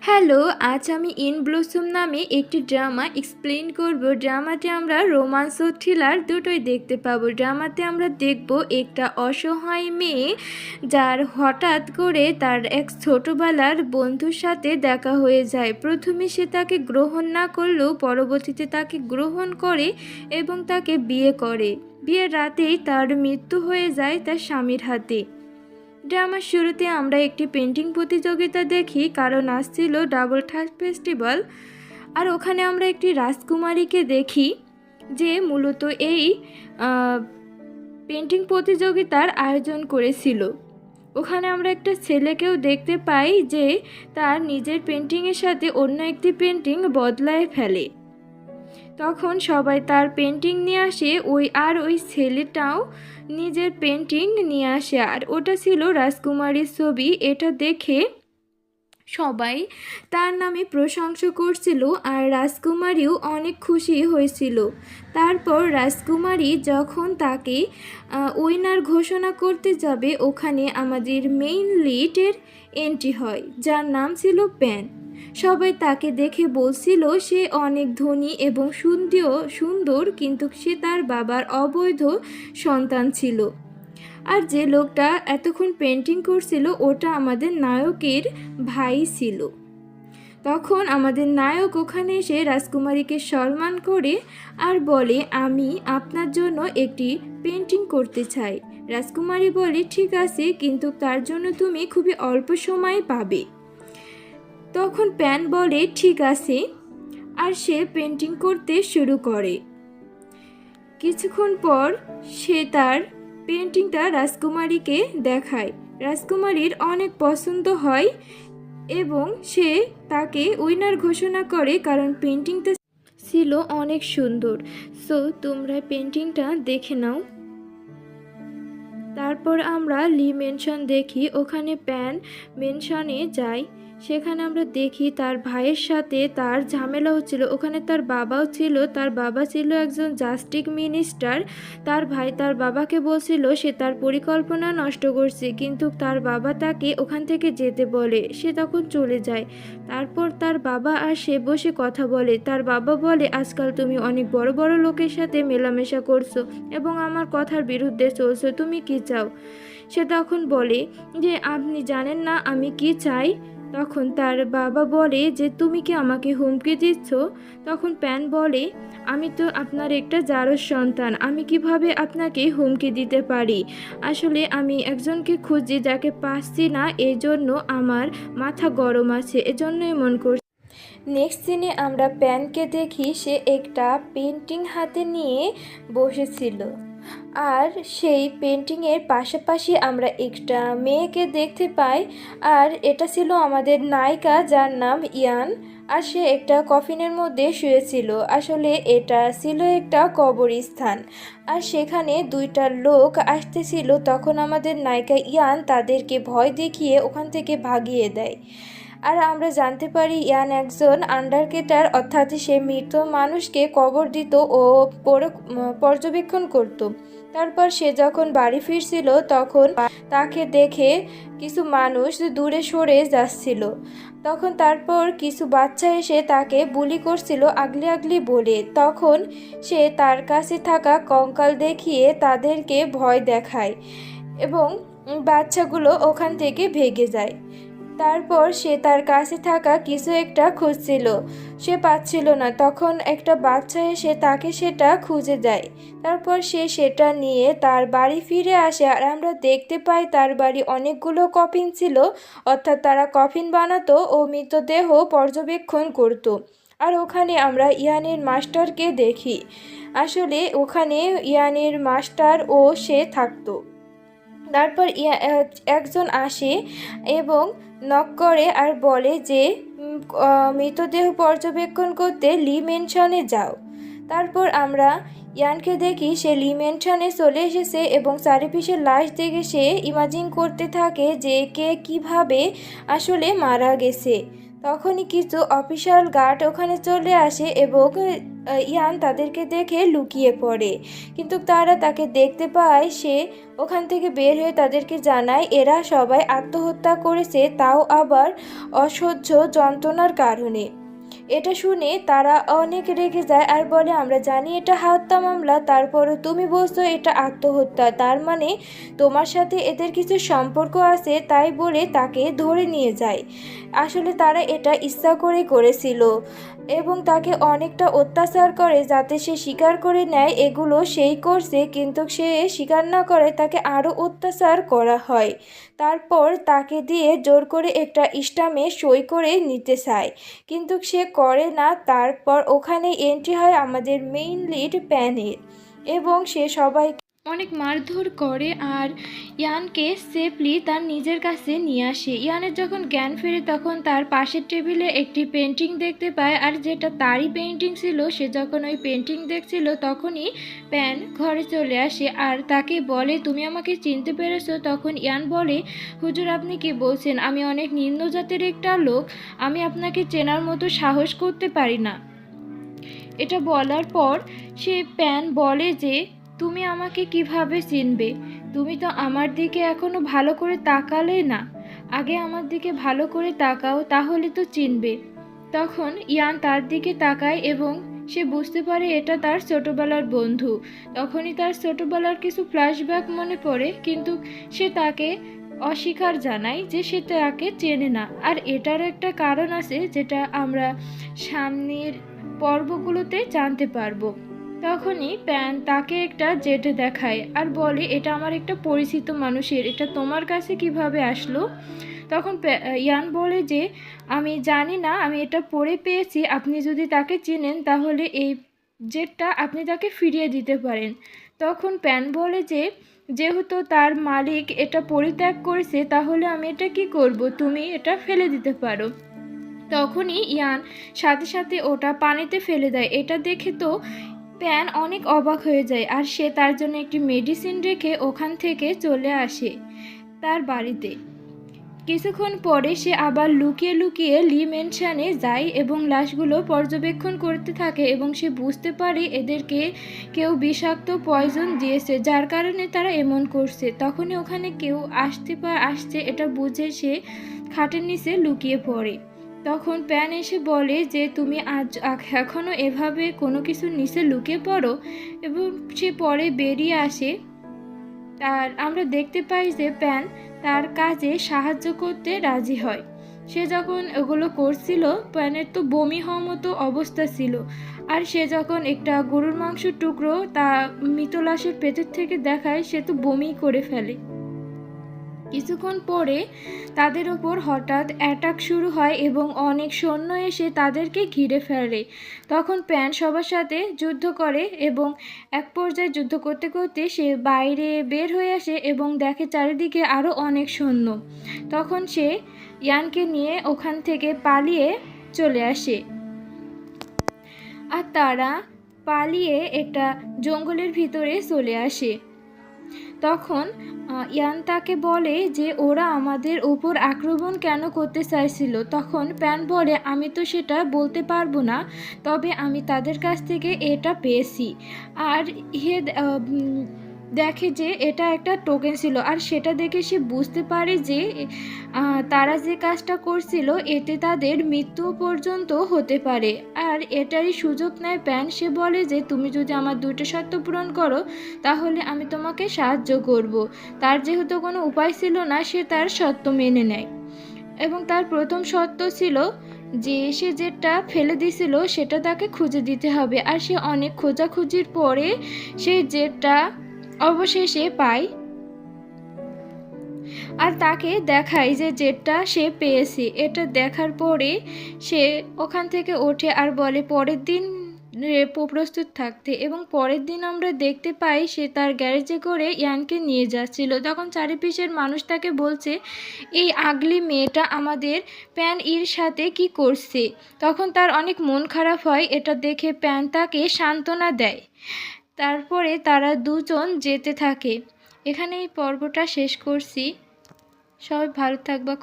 Hello, আজ আমি in blossom নামে একটি ড্রামা এক্সপ্লেন করব। ড্রামাতে আমরা রোমান্স ও থ্রিলার দুটোই দেখতে পাবো। ড্রামাতে আমরা দেখব একটা অসহায় মেয়ে যার হঠাৎ করে তার এক ছোটোবেলার বন্ধুর সাথে দেখা হয়ে যায়। প্রথমে সে তাকে গ্রহণ না করলেও পরবর্তীতে তাকে গ্রহণ করে এবং তাকে বিয়ে করে। বিয়ের রাতেই তার মৃত্যু হয়ে যায় তার স্বামীর হাতে। ড্রামার শুরুতে আমরা একটি পেন্টিং প্রতিযোগিতা দেখি, কারণ আসছিল ডাবল থার্ড ফেস্টিভ্যাল। আর ওখানে আমরা একটি রাজকুমারীকে দেখি, যে মূলত এই পেন্টিং প্রতিযোগিতার আয়োজন করেছিল। ওখানে আমরা একটা ছেলেকেও দেখতে পাই, যে তার নিজের পেন্টিংয়ের সাথে অন্য একটি পেন্টিং বদলায় ফেলে। তখন সবাই তার পেন্টিং নিয়ে আসে, ওই আর ওই ছেলেটাও নিজের পেন্টিং নিয়ে আসে। আর ওটা ছিল রাজকুমারীর ছবি, এটা দেখে সবাই তার নামে প্রশংসা করছিল আর রাজকুমারীও অনেক খুশি হয়েছিল। তারপর রাজকুমারী যখন তাকে উইনার ঘোষণা করতে যাবে, ওখানে আমাদের মেইন লিডের এন্ট্রি হয়, যার নাম ছিল প্যান সবাই তাকে দেখে বলছিল, সে অনেক ধনী এবং সুন্দর সুন্দর, কিন্তু সে তার বাবার অবৈধ সন্তান ছিল। আর যে লোকটা এতক্ষণ পেন্টিং করছিল, ওটা আমাদের নায়কের ভাই ছিল। তখন আমাদের নায়ক ওখানে এসে রাজকুমারীকে সম্মান করে আর বলে, আমি আপনার জন্য একটি পেন্টিং করতে চাই। রাজকুমারী বলে, ঠিক আছে, কিন্তু তার জন্য তুমি খুবই অল্প সময় পাবে। তখন প্যান বলে, ঠিক আছে। আর সে পেন্টিং করতে শুরু করে। কিছুক্ষণ পর সে তার পেন্টিংটা রাজকুমারীকে দেখায়। রাজকুমারীর অনেক পছন্দ হয় এবং সে তাকে উইনার ঘোষণা করে, কারণ পেন্টিংটা ছিল অনেক সুন্দর। সো, তোমরা পেন্টিংটা দেখে নাও। তারপর আমরা লি মেনশন দেখি। ওখানে প্যান মেনশনে যাই। সেখানে আমরা দেখি তার ভাইয়ের সাথে তার ঝামেলা হচ্ছিল। ওখানে তার বাবাও ছিল, তার বাবা ছিল একজন জাস্টিক মিনিস্টার। তার ভাই তার বাবাকে বলছিল, সে তার পরিকল্পনা নষ্ট করছে, কিন্তু তার বাবা তাকে ওখান থেকে যেতে বলে, সে তখন চলে যায়। তারপর তার বাবা আর সে বসে কথা বলে। তার বাবা বলে, আজকাল তুমি অনেক বড় বড় লোকের সাথে মেলামেশা করছ এবং আমার কথার বিরুদ্ধে চলছো, তুমি কি চাও? সে তখন বলে যে, আপনি জানেন না আমি কি চাই? তখন তার বাবা বলে যে, তুমি কি আমাকে হুমকি দিচ্ছ? তখন প্যান বলে, আমি তো আপনার একটা জারজ সন্তান, আমি কীভাবে আপনাকে হুমকি দিতে পারি? আসলে আমি একজনকে খুঁজি যাকে পাচ্ছি না এই জন্য আমার মাথা গরম আছে, এজন্যই মন করছি। নেক্সট দিনে আমরা প্যানকে দেখি, সে একটা পেন্টিং হাতে নিয়ে বসেছিল। আর সেই পেন্টিংয়ের পাশাপাশি আমরা একটা মেয়েকে দেখতে পাই, আর এটা ছিল আমাদের নায়িকা যার নাম ইয়ান, আর সে একটা কফিনের মধ্যে শুয়েছিল। আসলে এটা ছিল একটা কবরস্থান। আর সেখানে দুইটা লোক আসতেছিল, তখন আমাদের নায়িকা ইয়ান তাদেরকে ভয় দেখিয়ে ওখান থেকে ভাগিয়ে দেয়। আর আমরা জানতে পারি ইয়ান একজন আন্ডারকেটার, অর্থাৎ সে মৃত মানুষকে কবর দিত ও পর্যবেক্ষণ করত। তারপর সে যখন বাড়ি ফিরছিল, তখন তাকে দেখে কিছু মানুষ দূরে সরে যাচ্ছিল। তখন তারপর কিছু বাচ্চা এসে তাকে বুলি করছিল আগলি আগলি বলে। তখন সে তার কাছে থাকা কঙ্কাল দেখিয়ে তাদেরকে ভয় দেখায় এবং বাচ্চাগুলো ওখান থেকে ভেগে যায়। তারপর সে তার কাছে থাকা কিছু একটা খুঁজছিল। সে পাচ্ছিল না। তখন একটা বাচ্চা এসে তাকে সেটা খুঁজে দেয়। তারপর সে সেটা নিয়ে তার বাড়ি ফিরে আসে আর আমরা দেখতে পাই তার বাড়ি অনেকগুলো কফিন ছিল। অর্থাৎ তারা কফিন বানাতো ও মৃতদেহ পর্যবেক্ষণ করত। আর ওখানে আমরা ইয়ানের মাস্টারকে দেখি। আসলে ওখানে ইয়ানের মাস্টার ও সে থাকতো। তারপর একজন আসে এবং নক করে আর বলে যে মৃতদেহ পর্যবেক্ষণ করতে লি মেনশনে যাও। তারপর আমরা ইয়ানকে দেখি সে লি মেনশনে চলে এসেছে এবং চারিপিসের লাশ দেখে সে ইমাজিন করতে থাকে যে কে কীভাবে আসলে মারা গেছে। তখনই কিছু অফিসিয়াল গার্ড ওখানে চলে আসে এবং ইয়ান তাদেরকে দেখে লুকিয়ে পড়ে। কিন্তু তারা তাকে দেখতে পায়, সে ওখান থেকে বের হয়ে তাদেরকে জানায়, এরা সবাই আত্মহত্যা করেছে, তাও আবার অসহ্য যন্ত্রণার কারণে। এটা শুনে তারা অনেক রেগে যায় আর বলে, আমরা জানি এটা হত্যা মামলা, তারপরও তুমি বলছো এটা আত্মহত্যা। তার মানে তোমার সাথে এদের কিছু সম্পর্ক আছে, তাই বলে তাকে ধরে নিয়ে যায়। আসলে তারা এটা ইচ্ছা করে করেছিল এবং তাকে অনেকটা অত্যাচার করে যাতে সে স্বীকার করে নেয়, এগুলো সেই করছে, কিন্তু সে স্বীকার না করে তাকে আরও অত্যাচার করা হয়। তারপর তাকে দিয়ে জোর করে একটা ইস্টামে সই করে নিতে চায়। কিন্তু সে করে না তারপর ওখানে এন্ট্রি হয় আমাদের মেইন লিড প্যানেল এবং সে সবাই অনেক মারধর করে আর ইয়ানকে সেফলি তার নিজের কাছে নিয়ে আসে। ইয়ানের যখন জ্ঞান ফেরে তখন তার পাশের টেবিলে একটি পেন্টিং দেখতে পায় আর যেটা তারই পেন্টিং ছিল, সে যখন ওই পেন্টিং দেখছিল তখনই প্যান ঘরে চলে আসে আর তাকে বলে, তুমি আমাকে চিনতে পেরেছ? তখন ইয়ান বলে, হুজুর, আপনি কি বলছেন? আমি অনেক নিম্ন জাতের একটা লোক। আমি আপনাকে চেনার মতো সাহস করতে পারি না। এটা বলার পর সে প্যান বলে যে তুমি আমাকে কীভাবে চিনবে? তুমি তো আমার দিকে এখনও ভালো করে তাকালে না। আগে আমার দিকে ভালো করে তাকাও, তাহলে তো চিনবে। তখন ইয়ান তার দিকে তাকায় এবং সে বুঝতে পারে এটা তার ছোটবেলার বন্ধু। তখনই তার ছোটবেলার কিছু ফ্ল্যাশব্যাক মনে পড়ে, কিন্তু সে তাকে অস্বীকার জানায় যে সে তাকে চেনে না। আর এটার একটা কারণ আছে যেটা আমরা সামনের পর্বগুলোতে জানতে পারব। তখনই প্যান তাকে একটা জেটে দেখায় আর বলে, এটা আমার একটা পরিচিত মানুষের, এটা তোমার কাছে কীভাবে আসলো? তখন ইয়ান বলে যে, আমি জানি না, আমি এটা পড়ে পেয়েছি, আপনি যদি তাকে চিনেন তাহলে এই জেটটা আপনি তাকে ফিরিয়ে দিতে পারেন। তখন প্যান বলে যে, যেহেতু তার মালিক এটা পরিত্যাগ করেছে, তাহলে আমি এটা কি করব? তুমি এটা ফেলে দিতে পারো। তখনই ইয়ান সাথে সাথে ওটা পানিতে ফেলে দেয়। এটা দেখে তো প্যান অনেক অবাক হয়ে যায় আর সে তার জন্য একটি মেডিসিন রেখে ওখান থেকে চলে আসে তার বাড়িতে। কিছুক্ষণ পরে সে আবার লুকিয়ে লুকিয়ে লি মেনশনে যায় এবং লাশগুলো পর্যবেক্ষণ করতে থাকে এবং সে বুঝতে পারে এদেরকে কেউ বিষাক্ত পয়জন দিয়েছে, যার কারণে তারা এমন করছে। তখনই ওখানে কেউ আসতে পা, আসছে, এটা বুঝে সে খাটের নিচে লুকিয়ে পড়ে। তখন প্যান এসে বলে যে, তুমি আজ এখনও এভাবে কোনো কিছুর নিচে লুকিয়ে পড়ো? এবং সে পরে বেরিয়ে আসে। তার, আমরা দেখতে পাই যে প্যান তার কাজে সাহায্য করতে রাজি হয়। সে যখন ওগুলো করছিল, প্যানের তো বমি হওয়ার মতো অবস্থা ছিল। আর সে যখন একটা গরুর মাংস টুকরো তা মৃত লাশের পেটের থেকে দেখায়, সে তো বমি করে ফেলে। কিছুক্ষণ পরে তাদের ওপর হঠাৎ অ্যাটাক শুরু হয় এবং অনেক সৈন্য এসে তাদেরকে ঘিরে ফেলে। তখন প্যান সবার সাথে যুদ্ধ করে এবং এক পর্যায়ে যুদ্ধ করতে করতে সে বাইরে বের হয়ে আসে এবং দেখে চারিদিকে আরও অনেক সৈন্য। তখন সে ইয়ানকে নিয়ে ওখান থেকে পালিয়ে চলে আসে। আর তারা পালিয়ে একটা জঙ্গলের ভিতরে চলে আসে। তখন ইয়ান তাকে বলে যে ওরা আমাদের ওপর আক্রমণ কেন করতে চাইছিল। তখন প্যান বলে, আমি তো সেটা বলতে পারব না, তবে আমি তাদের কাছ থেকে এটা পেয়েছি। আর হে দেখে যে এটা একটা টোকেন ছিল আর সেটা দেখে সে বুঝতে পারে যে তারা যে কাজটা করছিল এতে তাদের মৃত্যু পর্যন্ত হতে পারে। আর এটারই সুযোগ নেয় প্যান। সে বলে যে, তুমি যদি আমার দুটো শর্ত পূরণ করো, তাহলে আমি তোমাকে সাহায্য করব। তার যেহেতু কোনো উপায় ছিল না, সে তার শর্ত মেনে নেয়। এবং তার প্রথম শর্ত ছিল যে, সে যেটা ফেলে দিছিল সেটা তাকে খুঁজে দিতে হবে। আর সে অনেক খোঁজাখুঁজির পরে সে যেটা অবশেষে পায় আর তাকে দেখায় যে যেটা সে পেয়েছে। এটা দেখার পরে সে ওখান থেকে ওঠে আর বলে, পরের দিন প্রস্তুত থাকতে। এবং পরের দিন আমরা দেখতে পাই সে তার গ্যারেজে করে ইয়ানকে নিয়ে যাচ্ছিল। তখন চারিপিসের মানুষ তাকে বলছে, এই আগলি মেয়েটা আমাদের প্যান ইর সাথে কি করছে? তখন তার অনেক মন খারাপ হয়। এটা দেখে প্যান তাকে সান্ত্বনা দেয়। তারপরে তারা দুজন যেতে থাকে। এখানে এই পর্বটা শেষ করছি। সবাই ভালো থাকবা